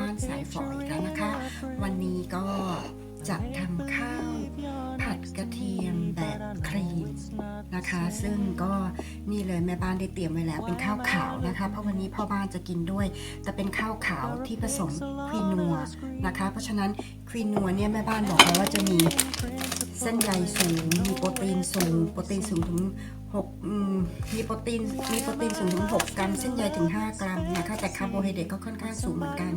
บแม่บ้านสายฝอยอีกแล้วนะคะ วันนี้ก็จะทำข้าวผัดกระเทียมแบบครีมนะคะ ซึ่งก็นี่เลยแม่บ้านได้เตรียมไว้แล้วเป็นข้าวขาวนะคะ เพราะวันนี้พ่อบ้านจะกินด้วย แต่เป็นข้าวขาวที่ผสมควีนัวนะคะ เพราะฉะนั้นควีนัวเนี่ยแม่บ้านบอกแล้วว่าจะมีเส้นใยสูง มีโปรตีนสูง โปรตีนสูงถึง 6อืมมีโปรตีนมีโปรตีนสูงถึง 6 กรัม เส้นใยถึง 5 กรัมนะคะแต่คาร์โบไฮเดรตก็ค่อนข้างสูงเหมือนกัน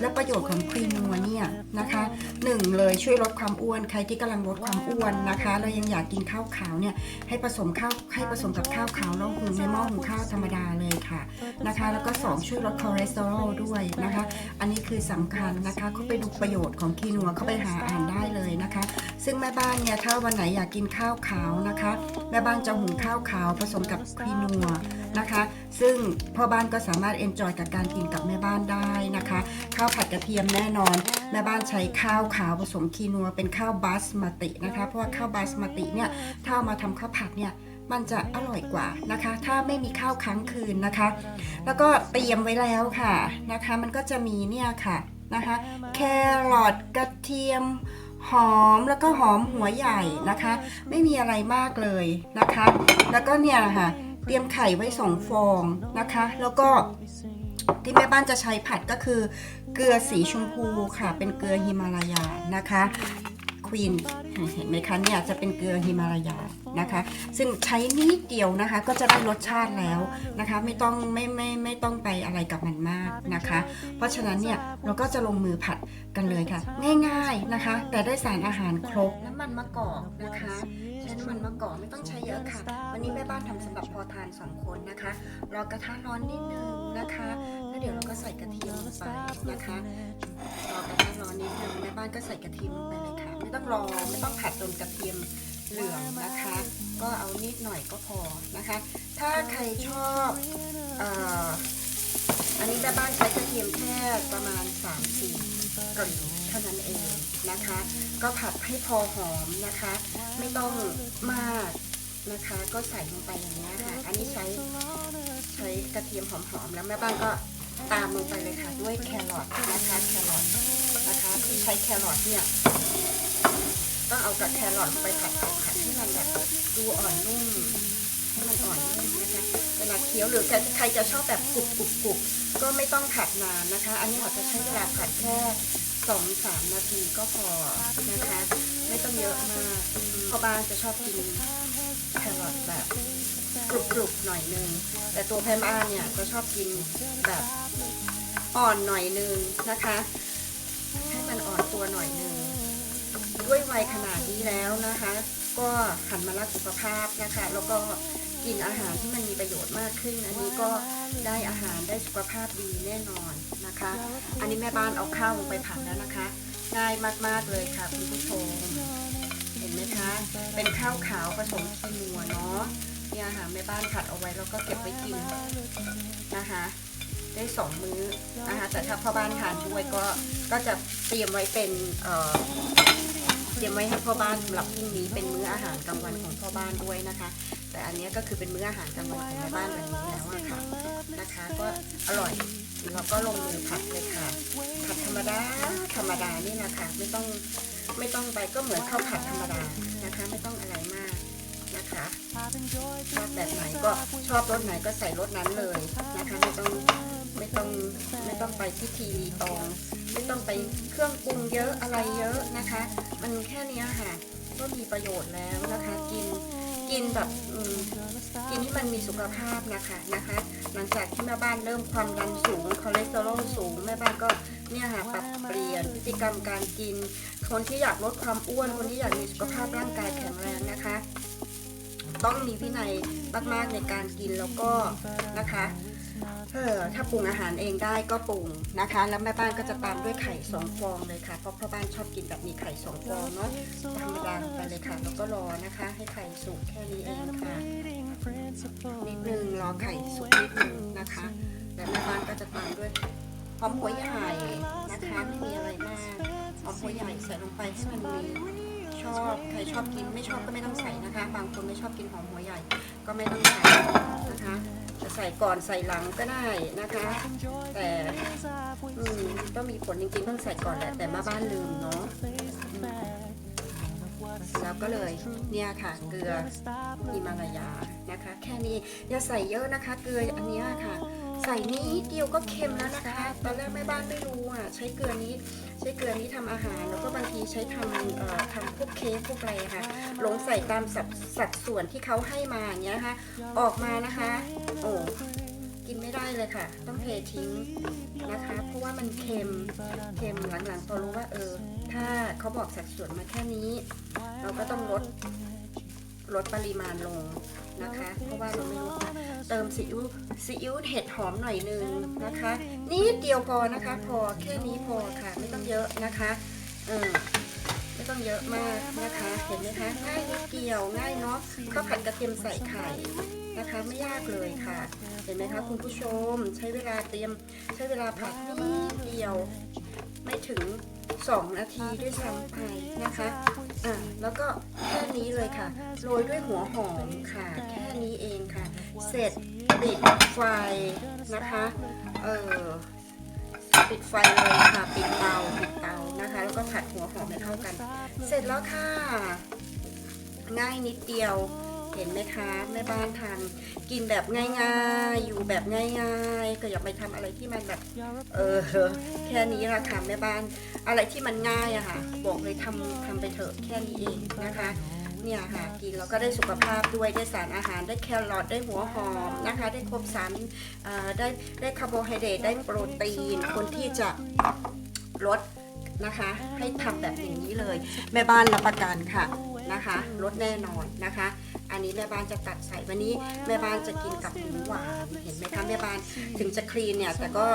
และประโยชน์ของครีนัวเนี่ยนะคะหนึ่งเลยช่วยลดความอ้วน ใครที่กำลังลดความอ้วนนะคะแล้วยังอยากกินข้าวขาวเนี่ยให้ผสมข้าวให้ผสมกับข้าวขาวแล้วหุงในหม้อหุงข้าวธรรมดาเลยค่ะนะคะ แล้วก็สองช่วยลดคอเลสเตอรอลด้วยนะคะ อันนี้คือสำคัญนะคะเขาไปดูประโยชน์ของคีนัวเขาไปหาอ่านได้เลยนะคะ ซึ่งแม่บ้านเนี่ยถ้าวันไหนอยากกินข้าวขาวนะคะ ม่บ้านจะหุงข้าวขาวผสมกับคีนัวนะคะ ซึ่งพ่อบ้านก็สามารถเอนจอยกับการกินกับแม่บ้านได้นะคะ ข้าวผัดกระเทียมแน่นอน แม่บ้านใช้ข้าวขาวผสมคีนัว เป็นข้าวบาสมาตินะคะ เพราะว่าข้าวบาสมาติเนี่ยถ้ามาทำข้าวผัดเนี่ยมันจะอร่อยกว่านะคะ ถ้าไม่มีข้าวค้างคืนนะคะ แล้วก็เตรียมไว้แล้วค่ะนะคะ มันก็จะมีเนี่ยค่ะนะคะ แครอทกระเทียม หอมแล้วก็หอมหัวใหญ่นะคะ ไม่มีอะไรมากเลยนะคะ แล้วก็เนี่ยค่ะเตรียมไข่ไว้สองฟองนะคะ แล้วก็ที่แม่บ้านจะใช้ผัดก็คือเกลือสีชมพูค่ะ เป็นเกลือฮิมาลายานะคะ ควีนเห็นไหมคะเนี่ยจะเป็นเกลือฮิมาลายานะคะ ซึ่งใช้นิดเดียวนะคะก็จะได้รสชาติแล้วนะคะ ไม่ต้องไม่ไม่ไม่ต้องไปอะไรกับมันมากนะคะ เพราะฉะนั้นเนี่ยเราก็จะลงมือผัดกันเลยค่ะ ง่ายๆนะคะ แต่ได้สารอาหารครบน้ำมันมะกอกนะคะใช้น้ำมันมะกอกไม่ต้องใช้เยอะค่ะ วันนี้แม่บ้านทำสำหรับพอทานสองคนนะคะรอกระทะร้อนนิดนึงนะคะแล้วเดี๋ยวเราก็ใส่กระเทียมลงไปนะคะรอกระทะร้อนนิดนึงแม่บ้านก็ใส่กระเทียมลงไปเลยค่ะ ไม่ต้องรอไม่ต้องผัดจนกระเทียมเหลืองนะคะ ก็เอานิดหน่อยก็พอนะคะ ถ้าใครชอบออันนี้แม่บ้านใช้กระเทียมแค่ประมาณ 3-4กลีบเท่านั้นเองนะคะ ก็ผัดให้พอหอมนะคะ ไม่ต้องมากนะคะ ก็ใส่ลงไปอย่างนี้ค่ะ อันนี้ใช้ใช้กระเทียมหอมๆแล้วแม่บ้านก็ตามลงไปเลยค่ะด้วยแครอทนะคะแครอทนะคะที่ใช้แครอทเนี่ย ต้องเอากับแครอทไปผัดผัดผัดให้มันแบบดูอ่อนนุ่มให้มันอ่อนนุ่มนะคะเวลาเคี้ยวหรือใครจะชอบแบบกรุบกรุบกรุบก็ไม่ต้องผัดนานนะคะ อันนี้เราจะใช้เวลาผัดแค่สองสามนาทีก็พอนะคะ ไม่ต้องเยอะมากพราะบ้านจะชอบกินแครอทแบบกรุบๆหน่อยนึงแต่ตัวแพมบ้าเนี่ยจะชอบกินแบบอ่อนหน่อยนึงนะคะ ให้มันอ่อนตัวหน่อยนึง ด้วยวัยขนาดนี้แล้วนะคะ ก็หันมารักสุขภาพนะคะ แล้วก็กินอาหารที่มันมีประโยชน์มากขึ้น อันนี้ก็ได้อาหารได้สุขภาพดีแน่นอนนะคะ อันนี้แม่บ้านเอาข้าวลงไปผัดแล้วนะคะ ง่ายมากๆเลยค่ะคุณผู้ชมเห็นไหมคะ เป็นข้าวขาวผสมขี้นัวเนาะเนี่ยค่ะแม่บ้านผัดเอาไว้แล้วก็เก็บไว้กินนะคะ ได้สองมื้อนะคะแต่ถ้าพ่อบ้านทานด้วยก็ก็จะเตรียมไว้เป็น เตรียมไว้ให้พ่อบ้านสำหรับพรุ่งนี้เป็นมื้ออาหารกลางวันของพ่อบ้านด้วยนะคะ แต่อันนี้ก็คือเป็นมื้ออาหารกลางวันของแม่บ้านวันนี้แล้วอะค่ะนะคะ ก็อร่อยเราก็ลงมือผัดเลยค่ะผัดธรรมดาธรรมดานี่นะคะไม่ต้องไม่ต้องไปก็เหมือนข้าวผัดธรรมดานะคะ ไม่ต้องอะไรมากนะคะชอบแบบไหนก็ชอบรสไหนก็ใส่รสนั้นเลยนะคะ ไม่ต้องไม่ต้องไม่ต้องไปพิธีรีตอง ไม่ต้องไปเครื่องปรุงเยอะอะไรเยอะนะคะ มันแค่นี้ค่ะก็มีประโยชน์แล้วนะคะ กินกินแบบกินที่มันมีสุขภาพนะคะนะคะ หลังจากที่แม่บ้านเริ่มความดันสูงคอเลสเตอรอลสูงแม่บ้านก็เนี่ยค่ะปรับเปลี่ยนพฤติกรรมการกิน คนที่อยากลดความอ้วนคนที่อยากมีสุขภาพร่างกายแข็งแรงนะคะ ต้องมีวินัยมากๆในการกินแล้วก็นะคะ เออถ้าปรุงอาหารเองได้ก็ปรุงนะคะ แล้วแม่บ้านก็จะตามด้วยไข่สองฟองเลยค่ะ เพราะพ่อบ้านชอบกินแบบมีไข่สองฟองเนาะธรรมดาลงไปเลยค่ะ แล้วก็รอนะคะ ให้ไข่สุกแค่นี้เองค่ะ นิดนึงรอไข่สุกนิดนึงนะคะ แล้วแม่บ้านก็จะตามด้วยหอมหัวใหญ่นะคะไม่มีอะไรมากหอมหัวใหญ่ใส่ลงไปให้มันมีชอบใครชอบกินไม่ชอบก็ไม่ต้องใส่นะคะ บางคนไม่ชอบกินหอมหัวใหญ่ก็ไม่ต้องใส่นะคะ จะใส่ก่อนใส่หลังก็ได้นะคะ แต่อืมก็มีผลจริงๆต้องใส่ก่อนแหละแต่มาบ้านลืมเนาะแล้วก็เลยเนี่ยค่ะเกลืออิมาลายานะคะ แค่นี้อย่าใส่เยอะนะคะ เกลืออันนี้ค่ะ ใส่นิดเดียวก็เค็มแล้วนะคะ ตอนแรกแม่บ้านไม่รู้อะ ใช้เกลือนี้ ใช้เกลือนี้ทำอาหาร แล้วก็บางทีใช้ทำเอ่อทำพวกเค้กพวกอะไรอะค่ะหลงใส่ตามสัดสัดส่วนที่เขาให้มาอย่างเงี้ยนะคะออกมานะคะ โอ้กินไม่ได้เลยค่ะ ต้องเททิ้งนะคะ เพราะว่ามันเค็ม เค็มหลังๆพอรู้ว่าเออ ถ้าเขาบอกสัดส่วนมาแค่นี้ เราก็ต้องลด ลดปริมาณลงนะคะ เพราะว่าเราไม่รู้ค่ะเติมซีอิ๊วซีอิ๊วเห็ดหอมหน่อยนึงนะคะนิดเดียวพอนะคะ พอแค่นี้พอค่ะ ไม่ต้องเยอะนะคะเออไม่ต้องเยอะมากนะคะ เห็นไหมคะง่ายนิดเดียวง่ายเนาะข้าวผัดกระเทียมใส่ไข่นะคะไม่ยากเลยค่ะ เห็นไหมคะคุณผู้ชมใช้เวลาเตรียมใช้เวลาผัดนิดเดียว ไม่ถึง 2 นาทีด้วยซ้ำไปนะคะอะแล้วก็แค่นี้เลยค่ะ โรยด้วยหัวหอมค่ะ แค่นี้เองค่ะ เสร็จปิดไฟนะคะ เออปิดไฟเลยค่ะ ปิดเตา ปิดเตานะคะ แล้วก็ผัดหัวหอมให้เข้ากัน เสร็จแล้วค่ะ ง่ายนิดเดียว เห็นไหมคะแม่บ้านทำกินแบบง่ายๆ อยู่แบบง่ายๆ ก็อย่าไปทำอะไรที่มันแบบเออแค่นี้ละค่ะแม่บ้านอะไรที่มันง่ายอะค่ะ บอกเลยทำทำไปเถอะแค่นี้เองนะคะเนี่ยค่ะกินแล้วก็ได้สุขภาพด้วยได้สารอาหารได้แครอทได้หัวหอมนะคะ ได้ครบสารได้ได้คาร์โบไฮเดรตได้โปรตีน คนที่จะลดนะคะ ให้ทำแบบอย่างนี้เลย แม่บ้านรับประกันค่ะนะคะลดแน่นอนนะคะ อันนี้แม่บ้านจะตัดใส่วันนี้แม่บ้านจะกินกับหมูหวานเห็นไหมคะแม่บ้านถึงจะคลีนเนี่ยแต่ก็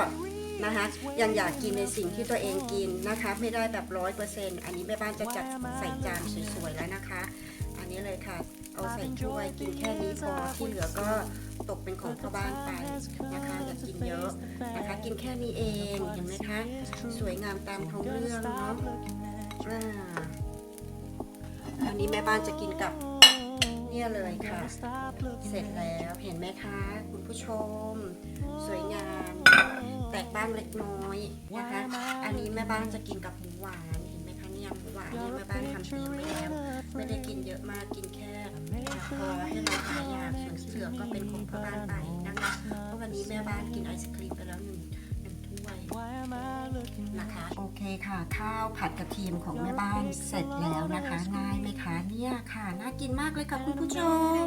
นะคะยังอยากกินในสิ่งที่ตัวเองกินนะคะ ไม่ได้แบบร้อยเปอร์เซ็นต์อันนี้แม่บ้านจะจัดใส่จานสวยๆแล้วนะคะ อันนี้เลยค่ะ เอาใส่ถ้วยกินแค่นี้พอที่เหลือก็ตกเป็นของพ่อบ้านไปนะคะอย่ากินเยอะนะคะ กินแค่นี้เองเห็นไหมคะสวยงามตามท้องเรื่องเนาะอ่าอันนี้แม่บ้านจะกินกับ เนี่ยเลยค่ะ เสร็จแล้วเห็นไหมคะ คุณผู้ชม สวยงาม แตกบ้างเล็กน้อยนะคะ อันนี้แม่บ้านจะกินกับหมูหวานเห็นไหมคะเนี่ยหมูหวานเนี่ยแม่บ้านทำเตรียมไว้แล้วไม่ได้กินเยอะมากกินแค่พอให้เราหายยาส่วนที่เหลือก็เป็นของพ่อบ้านไปนะคะเพราะวันนี้แม่บ้านกินไอศครีมไปแล้วหนึ่ง นึ่งถ้วยนะคะ โอเคค่ะ ข้าวผัดกระเทียมของแม่บ้านเสร็จแล้วนะคะ ง่ายไหมคะเนี่ยค่ะ น่ากินมากเลยค่ะคุณผู้ชม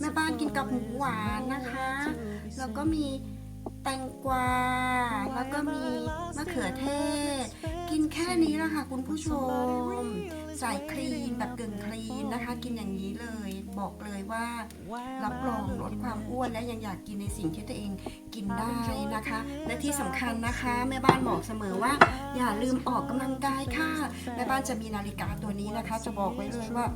แม่บ้านกินกับหมูหวานนะคะ แล้วก็มีแตงกวา แล้วก็มีมะเขือเทศ กินแค่นี้ละค่ะคุณผู้ชม ใส่ครีมแบบกึ่งครีมนะคะ กินอย่างนี้เลย บอกเลยว่า รับรองลดความอ้วนและยังอยากกินในสิ่งที่ตัวเองกินได้นะคะ และที่สำคัญนะคะ แม่บ้านบอกเสมอว่า อย่าลืมออกกำลังกายค่ะ แม่บ้านจะมีนาฬิกาตัวนี้นะคะ จะบอกไว้เลยว่า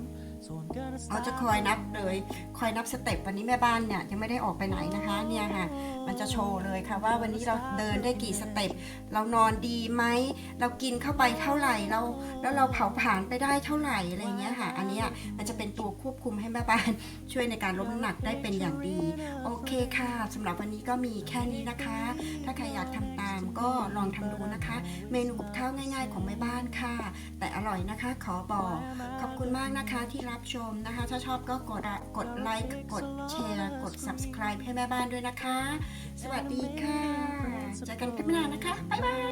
เขาจะคอยนับเลยคอยนับสเต็ปวันนี้แม่บ้านเนี่ยยังไม่ได้ออกไปไหนนะคะเนี่ยค่ะ มันจะโชว์เลยค่ะว่าวันนี้เราเดินได้กี่สเต็ปเรานอนดีไหมเรากินเข้าไปเท่าไหร่เราแล้วเราเผาผลาญไปได้เท่าไหร่อะไรเงี้ยค่ะ อันนี้มันจะเป็นตัวควบคุมให้แม่บ้าน ช่วยในการลดน้ำหนักได้เป็นอย่างดี โอเคค่ะสำหรับวันนี้ก็มีแค่นี้นะคะ ถ้าใครอยากทำตาม ก็ลองทำดูนะคะ เมนูกับข้าวง่าย ๆ ของแม่บ้านค่ะ แต่อร่อยนะคะ ขอบอก ขอบคุณมากนะคะที่รับชมนะคะ ถ้าชอบก็กดกดไลค์กดแชร์กด subscribe ให้แม่บ้านด้วยนะคะ สวัสดีค่ะเจอกันคลิปหน้านะคะบ๊ายบาย